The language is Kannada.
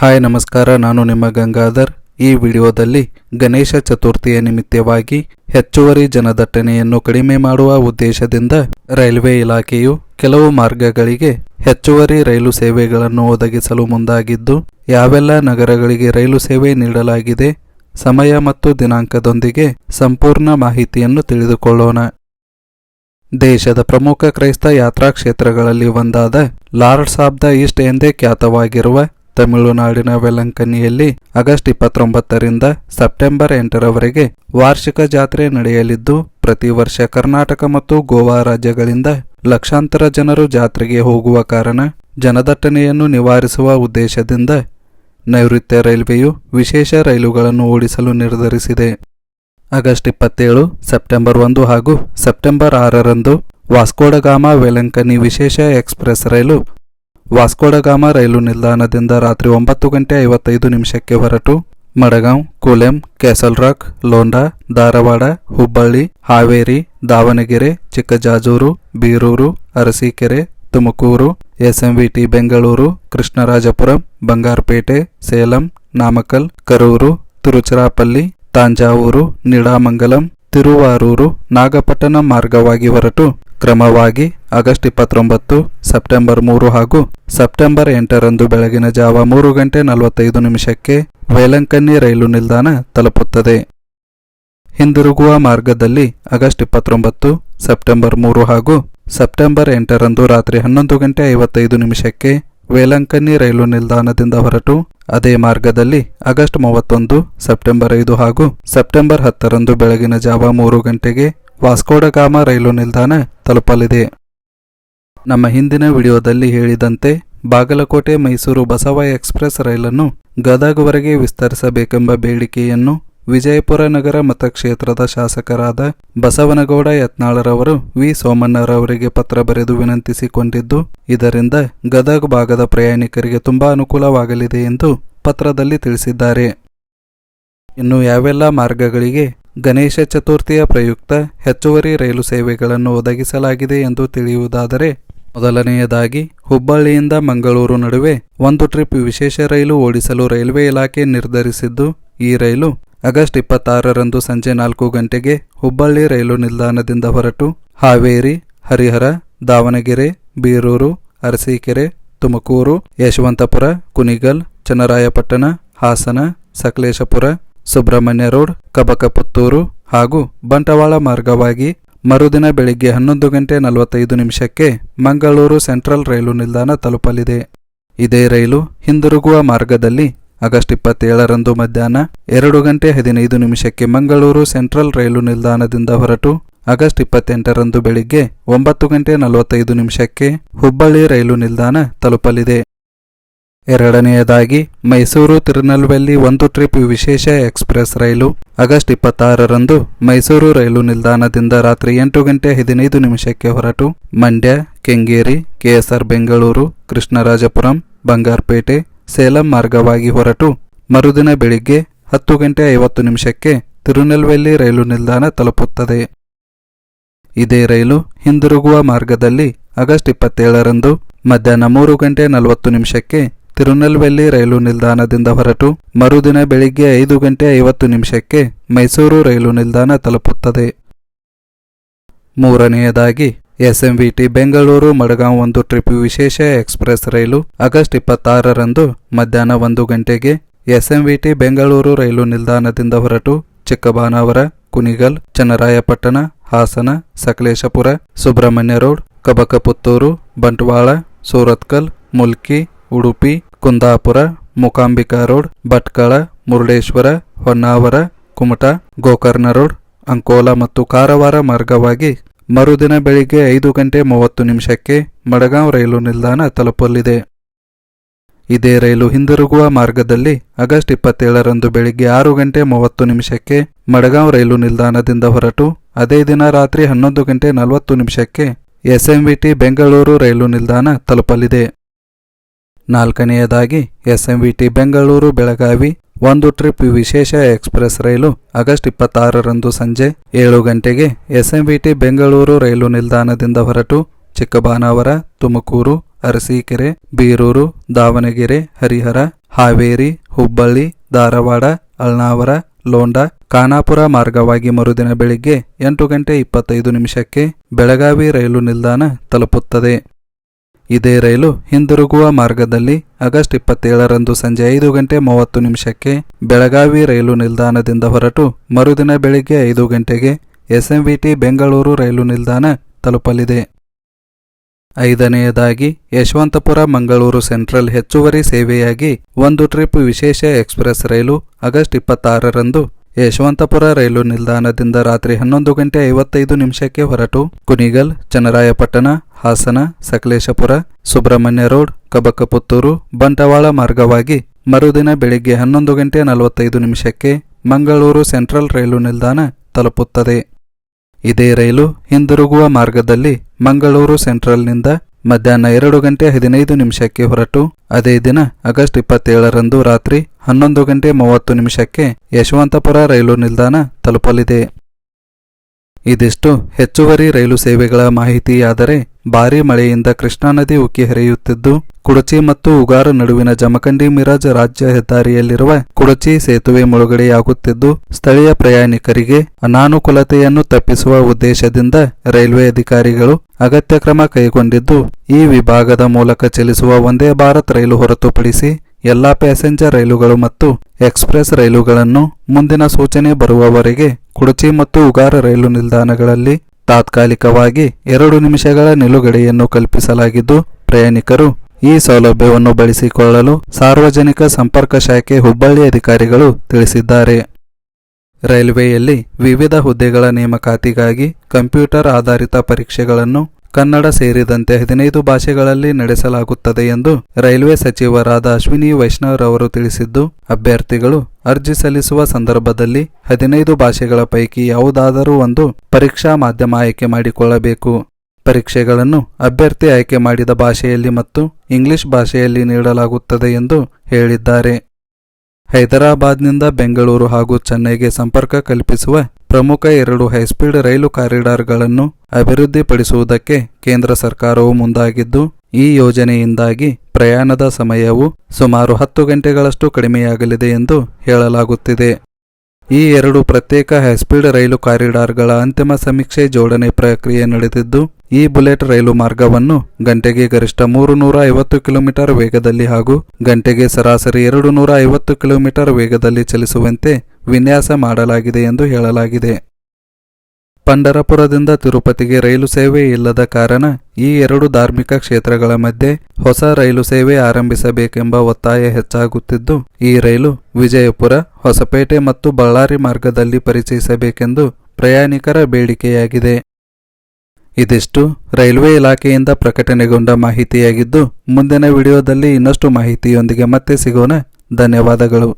ಹಾಯ್, ನಮಸ್ಕಾರ. ನಾನು ನಿಮ್ಮ ಗಂಗಾಧರ್. ಈ ವಿಡಿಯೋದಲ್ಲಿ ಗಣೇಶ ಚತುರ್ಥಿಯ ನಿಮಿತ್ತವಾಗಿ ಹೆಚ್ಚುವರಿ ಜನದಟ್ಟಣೆಯನ್ನು ಕಡಿಮೆ ಮಾಡುವ ಉದ್ದೇಶದಿಂದ ರೈಲ್ವೆ ಇಲಾಖೆಯು ಕೆಲವು ಮಾರ್ಗಗಳಿಗೆ ಹೆಚ್ಚುವರಿ ರೈಲು ಸೇವೆಗಳನ್ನು ಒದಗಿಸಲು ಮುಂದಾಗಿದ್ದು, ಯಾವೆಲ್ಲ ನಗರಗಳಿಗೆ ರೈಲು ಸೇವೆ ನೀಡಲಾಗಿದೆ, ಸಮಯ ಮತ್ತು ದಿನಾಂಕದೊಂದಿಗೆ ಸಂಪೂರ್ಣ ಮಾಹಿತಿಯನ್ನು ತಿಳಿದುಕೊಳ್ಳೋಣ. ದೇಶದ ಪ್ರಮುಖ ಕ್ರೈಸ್ತ ಯಾತ್ರಾ ಕ್ಷೇತ್ರಗಳಲ್ಲಿ ಒಂದಾದ ಲಾರ್ಡ್ಸ್ ಆಫ್ ದ ಈಸ್ಟ್ ಎಂದೇ ಖ್ಯಾತವಾಗಿರುವ ತಮಿಳುನಾಡಿನ ವೆಲಂಕನಿಯಲ್ಲಿ ಆಗಸ್ಟ್ ಇಪ್ಪತ್ತೊಂಬತ್ತರಿಂದ ಸೆಪ್ಟೆಂಬರ್ ಎಂಟರವರೆಗೆ ವಾರ್ಷಿಕ ಜಾತ್ರೆ ನಡೆಯಲಿದ್ದು, ಪ್ರತಿ ವರ್ಷ ಕರ್ನಾಟಕ ಮತ್ತು ಗೋವಾ ರಾಜ್ಯಗಳಿಂದ ಲಕ್ಷಾಂತರ ಜನರು ಜಾತ್ರೆಗೆ ಹೋಗುವ ಕಾರಣ ಜನದಟ್ಟಣೆಯನ್ನು ನಿವಾರಿಸುವ ಉದ್ದೇಶದಿಂದ ನೈಋತ್ಯ ರೈಲ್ವೆಯು ವಿಶೇಷ ರೈಲುಗಳನ್ನು ಓಡಿಸಲು ನಿರ್ಧರಿಸಿದೆ. ಆಗಸ್ಟ್ ಇಪ್ಪತ್ತೇಳು, ಸೆಪ್ಟೆಂಬರ್ ಒಂದು ಹಾಗೂ ಸೆಪ್ಟೆಂಬರ್ ಆರರಂದು ವಾಸ್ಕೋಡಗಾಮ ವೆಲಂಕನಿ ವಿಶೇಷ ಎಕ್ಸ್ಪ್ರೆಸ್ ರೈಲು ವಾಸ್ಕೋಡಗಾಮ ರೈಲು ನಿಲ್ದಾಣದಿಂದ ರಾತ್ರಿ ಒಂಬತ್ತು ಗಂಟೆ ಐವತ್ತೈದು ನಿಮಿಷಕ್ಕೆ ಹೊರಟು Madgaon, Kulem Castle Rock Londa, Dharwad, Hubballi, Haveri, Davanagere, Chikkajajur, Birur, Arsikere, Tumakuru, SMVT Bengaluru, Krishnarajapuram, Bangarapet, Salem, Namakkal, Karur, Tiruchirappalli, Thanjavur, Needamangalam, Thiruvarur, Nagapattinam ಮಾರ್ಗವಾಗಿ ಹೊರಟು ಕ್ರಮವಾಗಿ ಆಗಸ್ಟ್ ಇಪ್ಪತ್ತೊಂಬತ್ತು, ಸೆಪ್ಟೆಂಬರ್ ಮೂರು ಹಾಗೂ ಸೆಪ್ಟೆಂಬರ್ ಎಂಟರಂದು ಬೆಳಗಿನ ಜಾವ ಮೂರು ಗಂಟೆ ನಲವತ್ತೈದು ನಿಮಿಷಕ್ಕೆ ವೇಲಂಕನ್ನಿ ರೈಲು ನಿಲ್ದಾಣ ತಲುಪುತ್ತದೆ. ಹಿಂದಿರುಗುವ ಮಾರ್ಗದಲ್ಲಿ ಆಗಸ್ಟ್ ಇಪ್ಪತ್ತೊಂಬತ್ತು, ಸೆಪ್ಟೆಂಬರ್ ಮೂರು ಹಾಗೂ ಸೆಪ್ಟೆಂಬರ್ ಎಂಟರಂದು ರಾತ್ರಿ ಹನ್ನೊಂದು ಗಂಟೆ ಐವತ್ತೈದು ನಿಮಿಷಕ್ಕೆ ವೇಲಂಕನ್ನಿ ರೈಲು ನಿಲ್ದಾಣದಿಂದ ಹೊರಟು ಅದೇ ಮಾರ್ಗದಲ್ಲಿ ಆಗಸ್ಟ್ ಮೂವತ್ತೊಂದು, ಸೆಪ್ಟೆಂಬರ್ ಐದು ಹಾಗೂ ಸೆಪ್ಟೆಂಬರ್ ಹತ್ತರಂದು ಬೆಳಗಿನ ಜಾವ ಮೂರು ಗಂಟೆಗೆ ವಾಸ್ಕೋಡಗಾಮ ರೈಲು ನಿಲ್ದಾಣ ತಲುಪಲಿದೆ. ನಮ್ಮ ಹಿಂದಿನ ವಿಡಿಯೋದಲ್ಲಿ ಹೇಳಿದಂತೆ ಬಾಗಲಕೋಟೆ ಮೈಸೂರು ಬಸವ ಎಕ್ಸ್ಪ್ರೆಸ್ ರೈಲನ್ನು ಗದಗವರೆಗೆ ವಿಸ್ತರಿಸಬೇಕೆಂಬ ಬೇಡಿಕೆಯನ್ನು ವಿಜಯಪುರ ನಗರ ಮತಕ್ಷೇತ್ರದ ಶಾಸಕರಾದ ಬಸವನಗೌಡ ಯತ್ನಾಳರವರು ವಿ. ಸೋಮಣ್ಣರವರಿಗೆ ಪತ್ರ ಬರೆದು ವಿನಂತಿಸಿಕೊಂಡಿದ್ದು, ಇದರಿಂದ ಗದಗ ಭಾಗದ ಪ್ರಯಾಣಿಕರಿಗೆ ತುಂಬಾ ಅನುಕೂಲವಾಗಲಿದೆ ಎಂದು ಪತ್ರದಲ್ಲಿ ತಿಳಿಸಿದ್ದಾರೆ. ಇನ್ನು ಯಾವೆಲ್ಲ ಮಾರ್ಗಗಳಿಗೆ ಗಣೇಶ ಚತುರ್ಥಿಯ ಪ್ರಯುಕ್ತ ಹೆಚ್ಚುವರಿ ರೈಲು ಸೇವೆಗಳನ್ನು ಒದಗಿಸಲಾಗಿದೆ ಎಂದು ತಿಳಿಯುವುದಾದರೆ, ಮೊದಲನೆಯದಾಗಿ ಹುಬ್ಬಳ್ಳಿಯಿಂದ ಮಂಗಳೂರು ನಡುವೆ ಒಂದು ಟ್ರಿಪ್ ವಿಶೇಷ ರೈಲು ಓಡಿಸಲು ರೈಲ್ವೆ ಇಲಾಖೆ ನಿರ್ಧರಿಸಿದ್ದು, ಈ ರೈಲು ಆಗಸ್ಟ್ ಇಪ್ಪತ್ತಾರರಂದು ಸಂಜೆ ನಾಲ್ಕು ಗಂಟೆಗೆ ಹುಬ್ಬಳ್ಳಿ ರೈಲು ನಿಲ್ದಾಣದಿಂದ ಹೊರಟು ಹಾವೇರಿ, ಹರಿಹರ, ದಾವಣಗೆರೆ, ಬೀರೂರು, ಅರಸೀಕೆರೆ, ತುಮಕೂರು, ಯಶವಂತಪುರ, ಕುನಿಗಲ್, ಚನ್ನರಾಯಪಟ್ಟಣ, ಹಾಸನ, ಸಕಲೇಶಪುರ ಸುಬ್ರಹ್ಮಣ್ಯ ರೋಡ್, ಕಬಕಪುತ್ತೂರು ಹಾಗೂ ಬಂಟವಾಳ ಮಾರ್ಗವಾಗಿ ಮರುದಿನ ಬೆಳಿಗ್ಗೆ ಹನ್ನೊಂದು ಗಂಟೆ ನಲವತ್ತೈದು ನಿಮಿಷಕ್ಕೆ ಮಂಗಳೂರು ಸೆಂಟ್ರಲ್ ರೈಲು ನಿಲ್ದಾಣ ತಲುಪಲಿದೆ. ಇದೇ ರೈಲು ಹಿಂದಿರುಗುವ ಮಾರ್ಗದಲ್ಲಿ ಆಗಸ್ಟ್ ಇಪ್ಪತ್ತೇಳರಂದು ಮಧ್ಯಾಹ್ನ ಎರಡು ಗಂಟೆ ಹದಿನೈದು ನಿಮಿಷಕ್ಕೆ ಮಂಗಳೂರು ಸೆಂಟ್ರಲ್ ರೈಲು ನಿಲ್ದಾಣದಿಂದ ಹೊರಟು ಆಗಸ್ಟ್ ಇಪ್ಪತ್ತೆಂಟರಂದು ಬೆಳಿಗ್ಗೆ ಒಂಬತ್ತು ಗಂಟೆ ನಲವತ್ತೈದು ನಿಮಿಷಕ್ಕೆ ಹುಬ್ಬಳ್ಳಿ ರೈಲು ನಿಲ್ದಾಣ ತಲುಪಲಿದೆ. ಎರಡನೆಯದಾಗಿ, ಮೈಸೂರು ತಿರುನಲ್ವೆಲ್ಲಿ ಒಂದು ಟ್ರಿಪ್ ವಿಶೇಷ ಎಕ್ಸ್ಪ್ರೆಸ್ ರೈಲು. ಆಗಸ್ಟ್ ಇಪ್ಪತ್ತಾರರಂದು ಮೈಸೂರು ರೈಲು ನಿಲ್ದಾಣದಿಂದ ರಾತ್ರಿ ಎಂಟು ಗಂಟೆ ಹದಿನೈದು ನಿಮಿಷಕ್ಕೆ ಹೊರಟು. ಮಂಡ್ಯ, ಕೆಂಗೇರಿ, ಕೆಎಸ್ಆರ್ ಬೆಂಗಳೂರು, ಕೃಷ್ಣರಾಜಪುರಂ, ಬಂಗಾರಪೇಟೆ, ಸೇಲಂ ಮಾರ್ಗವಾಗಿ ಹೊರಟು. ಮರುದಿನ ಬೆಳಿಗ್ಗೆ ಹತ್ತು ಗಂಟೆ ಐವತ್ತು ನಿಮಿಷಕ್ಕೆ ತಿರುನೆಲ್ವೇಲಿ ರೈಲು ನಿಲ್ದಾಣ ತಲುಪುತ್ತದೆ. ಇದೇ ರೈಲು ಹಿಂದಿರುಗುವ ಮಾರ್ಗದಲ್ಲಿ ಆಗಸ್ಟ್ ಇಪ್ಪತ್ತೇಳರಂದು ಮಧ್ಯಾಹ್ನ ಮೂರು ಗಂಟೆ ನಲವತ್ತು ನಿಮಿಷಕ್ಕೆ ತಿರುನೆಲ್ವೇಲಿ ರೈಲು ನಿಲ್ದಾಣದಿಂದ ಹೊರಟು ಮರುದಿನ ಬೆಳಿಗ್ಗೆ ಐದು ಗಂಟೆ ಐವತ್ತು ನಿಮಿಷಕ್ಕೆ ಮೈಸೂರು ರೈಲು ನಿಲ್ದಾಣ ತಲುಪುತ್ತದೆ. ಮೂರನೆಯದಾಗಿ, ಎಸ್ಎಂವಿಟಿ ಬೆಂಗಳೂರು ಮಡಗಾಂವ್ ಒಂದು ಟ್ರಿಪ್ ವಿಶೇಷ ಎಕ್ಸ್ಪ್ರೆಸ್ ರೈಲು ಆಗಸ್ಟ್ ಇಪ್ಪತ್ತಾರರಂದು ಮಧ್ಯಾಹ್ನ ಒಂದು ಗಂಟೆಗೆ ಎಸ್ಎಂವಿಟಿ ಬೆಂಗಳೂರು ರೈಲು ನಿಲ್ದಾಣದಿಂದ ಹೊರಟು Chikkabanavara Kunigal, Channarayapatna, Hassan, Sakleshpur, Subrahmanya road, Kabakaputtur, Bantwal, Surathkal, Mulki, Udupi Kundapur, Mookambika road, Bhatkal, Murudeshwar, Honnavar, Kumta, Gokarna road, Ankola ಮತ್ತು ಕಾರವಾರ ಮಾರ್ಗವಾಗಿ ಮರುದಿನ ಬೆಳಿಗ್ಗೆ ಐದು ಗಂಟೆ ಮೂವತ್ತು ನಿಮಿಷಕ್ಕೆ ಮಡಗಾಂವ್ ರೈಲು ನಿಲ್ದಾಣ ತಲುಪಲಿದೆ. ಇದೇ ರೈಲು ಹಿಂದಿರುಗುವ ಮಾರ್ಗದಲ್ಲಿ ಆಗಸ್ಟ್ ಇಪ್ಪತ್ತೇಳರಂದು ಬೆಳಿಗ್ಗೆ ಆರು ಗಂಟೆ ಮೂವತ್ತು ನಿಮಿಷಕ್ಕೆ ಮಡಗಾಂವ್ ರೈಲು ನಿಲ್ದಾಣದಿಂದ ಹೊರಟು ಅದೇ ದಿನ ರಾತ್ರಿ ಹನ್ನೊಂದು ಗಂಟೆ ನಲವತ್ತು ನಿಮಿಷಕ್ಕೆ ಎಸ್ಎಂವಿಟಿ ಬೆಂಗಳೂರು ರೈಲು ನಿಲ್ದಾಣ ತಲುಪಲಿದೆ. ನಾಲ್ಕನೆಯದಾಗಿ ಎಸ್ಎಂವಿಟಿ ಬೆಂಗಳೂರು ಬೆಳಗಾವಿ ಒಂದು ಟ್ರಿಪ್ ವಿಶೇಷ ಎಕ್ಸ್ಪ್ರೆಸ್ ರೈಲು ಆಗಸ್ಟ್ ಇಪ್ಪತ್ತಾರರಂದು ಸಂಜೆ ಏಳು ಗಂಟೆಗೆ ಎಸ್ಎಂವಿಟಿ ಬೆಂಗಳೂರು ರೈಲು ನಿಲ್ದಾಣದಿಂದ ಹೊರಟು ಚಿಕ್ಕಬಾನಾವರ ತುಮಕೂರು, ಅರಸೀಕೆರೆ, ಬೀರೂರು, ದಾವಣಗೆರೆ, ಹರಿಹರ, ಹಾವೇರಿ, ಹುಬ್ಬಳ್ಳಿ, ಧಾರವಾಡ, ಅಳ್ನಾವರ, ಲೋಂಡ, ಖಾನಾಪುರ ಮಾರ್ಗವಾಗಿ ಮರುದಿನ ಬೆಳಿಗ್ಗೆ ಎಂಟು ಗಂಟೆ ಇಪ್ಪತ್ತೈದು ನಿಮಿಷಕ್ಕೆ ಬೆಳಗಾವಿ ರೈಲು ನಿಲ್ದಾಣ ತಲುಪುತ್ತದೆ. ಇದೇ ರೈಲು ಹಿಂದಿರುಗುವ ಮಾರ್ಗದಲ್ಲಿ ಆಗಸ್ಟ್ ಇಪ್ಪತ್ತೇಳರಂದು ಸಂಜೆ ಐದು ಗಂಟೆ ಮೂವತ್ತು ನಿಮಿಷಕ್ಕೆ ಬೆಳಗಾವಿ ರೈಲು ನಿಲ್ದಾಣದಿಂದ ಹೊರಟು ಮರುದಿನ ಬೆಳಿಗ್ಗೆ ಐದು ಗಂಟೆಗೆ ಎಸ್ಎಂವಿಟಿ ಬೆಂಗಳೂರು ರೈಲು ನಿಲ್ದಾಣ ತಲುಪಲಿದೆ. ಐದನೆಯದಾಗಿ ಯಶವಂತಪುರ ಮಂಗಳೂರು ಸೆಂಟ್ರಲ್ ಹೆಚ್ಚುವರಿ ಸೇವೆಯಾಗಿ ಒಂದು ಟ್ರಿಪ್ ವಿಶೇಷ ಎಕ್ಸ್ಪ್ರೆಸ್ ರೈಲು ಆಗಸ್ಟ್ ಇಪ್ಪತ್ತಾರರಂದು ಯಶವಂತಪುರ ರೈಲು ನಿಲ್ದಾಣದಿಂದ ರಾತ್ರಿ ಹನ್ನೊಂದು ಗಂಟೆ ಐವತ್ತೈದು ನಿಮಿಷಕ್ಕೆ ಹೊರಟು ಕುನಿಗಲ್ ಚನ್ನರಾಯಪಟ್ಟಣ ಹಾಸನ, ಸಕಲೇಶಪುರ, ಸುಬ್ರಹ್ಮಣ್ಯ ರೋಡ್, ಕಬಕಪುತ್ತೂರು, ಬಂಟವಾಳ ಮಾರ್ಗವಾಗಿ ಮರುದಿನ ಬೆಳಿಗ್ಗೆ ಹನ್ನೊಂದು ಗಂಟೆ ನಲವತ್ತೈದು ನಿಮಿಷಕ್ಕೆ ಮಂಗಳೂರು ಸೆಂಟ್ರಲ್ ರೈಲು ನಿಲ್ದಾಣ ತಲುಪುತ್ತದೆ. ಇದೇ ರೈಲು ಹಿಂದಿರುಗುವ ಮಾರ್ಗದಲ್ಲಿ ಮಂಗಳೂರು ಸೆಂಟ್ರಲ್ನಿಂದ ಮಧ್ಯಾಹ್ನ ಎರಡು ಗಂಟೆ ಹದಿನೈದು ನಿಮಿಷಕ್ಕೆ ಹೊರಟು, ಅದೇ ದಿನ ಆಗಸ್ಟ್ ಇಪ್ಪತ್ತೇಳರಂದು ರಾತ್ರಿ ಹನ್ನೊಂದು ಗಂಟೆ ಮೂವತ್ತು ನಿಮಿಷಕ್ಕೆ ಯಶವಂತಪುರ ರೈಲು ನಿಲ್ದಾಣ ತಲುಪಲಿದೆ. ಇದಿಷ್ಟು ಹೆಚ್ಚುವರಿ ರೈಲು ಸೇವೆಗಳ ಮಾಹಿತಿಯಾದರೆ ಭಾರೀ ಮಳೆಯಿಂದ ಕೃಷ್ಣಾ ನದಿ ಉಕ್ಕಿ ಹರಿಯುತ್ತಿದ್ದು, ಕುಡಚಿ ಮತ್ತು ಉಗಾರ ನಡುವಿನ ಜಮಖಂಡಿ ಮಿರಾಜ್ ರಾಜ್ಯ ಹೆದ್ದಾರಿಯಲ್ಲಿರುವ ಕುಡಚಿ ಸೇತುವೆ ಮುಳುಗಡೆಯಾಗುತ್ತಿದ್ದು, ಸ್ಥಳೀಯ ಪ್ರಯಾಣಿಕರಿಗೆ ಅನಾನುಕೂಲತೆಯನ್ನು ತಪ್ಪಿಸುವ ಉದ್ದೇಶದಿಂದ ರೈಲ್ವೆ ಅಧಿಕಾರಿಗಳು ಅಗತ್ಯ ಕ್ರಮ ಕೈಗೊಂಡಿದ್ದು, ಈ ವಿಭಾಗದ ಮೂಲಕ ಚಲಿಸುವ ಒಂದೇ ಭಾರತ್ ರೈಲು ಹೊರತುಪಡಿಸಿ ಎಲ್ಲಾ ಪ್ಯಾಸೆಂಜರ್ ರೈಲುಗಳು ಮತ್ತು ಎಕ್ಸ್ಪ್ರೆಸ್ ರೈಲುಗಳನ್ನು ಮುಂದಿನ ಸೂಚನೆ ಬರುವವರೆಗೆ ಕುಡಚಿ ಮತ್ತು ಉಗಾರ ರೈಲು ನಿಲ್ದಾಣಗಳಲ್ಲಿ ತಾತ್ಕಾಲಿಕವಾಗಿ ಎರಡು ನಿಮಿಷಗಳ ನಿಲುಗಡೆಯನ್ನು ಕಲ್ಪಿಸಲಾಗಿದ್ದು, ಪ್ರಯಾಣಿಕರು ಈ ಸೌಲಭ್ಯವನ್ನು ಬಳಸಿಕೊಳ್ಳಲು ಸಾರ್ವಜನಿಕ ಸಂಪರ್ಕ ಶಾಖೆ ಹುಬ್ಬಳ್ಳಿ ಅಧಿಕಾರಿಗಳು ತಿಳಿಸಿದ್ದಾರೆ. ರೈಲ್ವೆಯಲ್ಲಿ ವಿವಿಧ ಹುದ್ದೆಗಳ ನೇಮಕಾತಿಗಾಗಿ ಕಂಪ್ಯೂಟರ್ ಆಧಾರಿತ ಪರೀಕ್ಷೆಗಳನ್ನು ಕನ್ನಡ ಸೇರಿದಂತೆ ಹದಿನೈದು ಭಾಷೆಗಳಲ್ಲಿ ನಡೆಸಲಾಗುತ್ತದೆ ಎಂದು ರೈಲ್ವೆ ಸಚಿವರಾದ ಅಶ್ವಿನಿ ವೈಷ್ಣವ್ ಅವರು ತಿಳಿಸಿದ್ದು, ಅಭ್ಯರ್ಥಿಗಳು ಅರ್ಜಿ ಸಲ್ಲಿಸುವ ಸಂದರ್ಭದಲ್ಲಿ ಹದಿನೈದು ಭಾಷೆಗಳ ಪೈಕಿ ಯಾವುದಾದರೂ ಒಂದು ಪರೀಕ್ಷಾ ಮಾಧ್ಯಮ ಆಯ್ಕೆ ಮಾಡಿಕೊಳ್ಳಬೇಕು. ಪರೀಕ್ಷೆಗಳನ್ನು ಅಭ್ಯರ್ಥಿ ಆಯ್ಕೆ ಮಾಡಿದ ಭಾಷೆಯಲ್ಲಿ ಮತ್ತು ಇಂಗ್ಲಿಷ್ ಭಾಷೆಯಲ್ಲಿ ನೀಡಲಾಗುತ್ತದೆ ಎಂದು ಹೇಳಿದ್ದಾರೆ. ಹೈದರಾಬಾದ್ನಿಂದ ಬೆಂಗಳೂರು ಹಾಗೂ ಚೆನ್ನೈಗೆ ಸಂಪರ್ಕ ಕಲ್ಪಿಸುವ ಪ್ರಮುಖ ಎರಡು ಹೈಸ್ಪೀಡ್ ರೈಲು ಕಾರಿಡಾರ್ಗಳನ್ನು ಅಭಿವೃದ್ಧಿಪಡಿಸುವುದಕ್ಕೆ ಕೇಂದ್ರ ಸರ್ಕಾರವು ಮುಂದಾಗಿದ್ದು, ಈ ಯೋಜನೆಯಿಂದಾಗಿ ಪ್ರಯಾಣದ ಸಮಯವು ಸುಮಾರು ಹತ್ತು ಗಂಟೆಗಳಷ್ಟು ಕಡಿಮೆಯಾಗಲಿದೆ ಎಂದು ಹೇಳಲಾಗುತ್ತಿದೆ. ಈ ಎರಡು ಪ್ರತ್ಯೇಕ ಹೈಸ್ಪೀಡ್ ರೈಲು ಕಾರಿಡಾರ್ಗಳ ಅಂತಿಮ ಸಮೀಕ್ಷೆ ಜೋಡಣೆ ಪ್ರಕ್ರಿಯೆ ನಡೆದಿದ್ದು, ಈ ಬುಲೆಟ್ ರೈಲು ಮಾರ್ಗವನ್ನು ಗಂಟೆಗೆ ಗರಿಷ್ಠ ಮೂರು ನೂರ ಐವತ್ತು ಕಿಲೋಮೀಟರ್ ವೇಗದಲ್ಲಿ ಹಾಗೂ ಗಂಟೆಗೆ ಸರಾಸರಿ ಎರಡು ನೂರ ಐವತ್ತು ಕಿಲೋಮೀಟರ್ ವೇಗದಲ್ಲಿ ಚಲಿಸುವಂತೆ ವಿನ್ಯಾಸ ಮಾಡಲಾಗಿದೆ ಎಂದು ಹೇಳಲಾಗಿದೆ. ಪಂಡರಪುರದಿಂದ ತಿರುಪತಿಗೆ ರೈಲು ಸೇವೆ ಇಲ್ಲದ ಕಾರಣ ಈ ಎರಡು ಧಾರ್ಮಿಕ ಕ್ಷೇತ್ರಗಳ ಮಧ್ಯೆ ಹೊಸ ರೈಲು ಸೇವೆ ಆರಂಭಿಸಬೇಕೆಂಬ ಒತ್ತಾಯ ಹೆಚ್ಚಾಗುತ್ತಿದ್ದು, ಈ ರೈಲು ವಿಜಯಪುರ, ಹೊಸಪೇಟೆ ಮತ್ತು ಬಳ್ಳಾರಿ ಮಾರ್ಗದಲ್ಲಿ ಪರಿಚಯಿಸಬೇಕೆಂದು ಪ್ರಯಾಣಿಕರ ಬೇಡಿಕೆಯಾಗಿದೆ. ಇದಿಷ್ಟು. ರೈಲ್ವೆ ಇಲಾಖೆಯಿಂದ ಪ್ರಕಟಣೆಗೊಂಡ ಮಾಹಿತಿಯಾಗಿದ್ದು, ಮುಂದಿನ ವಿಡಿಯೋದಲ್ಲಿ ಇನ್ನಷ್ಟು ಮಾಹಿತಿಯೊಂದಿಗೆ ಮತ್ತೆ ಸಿಗೋಣ. ಧನ್ಯವಾದಗಳು.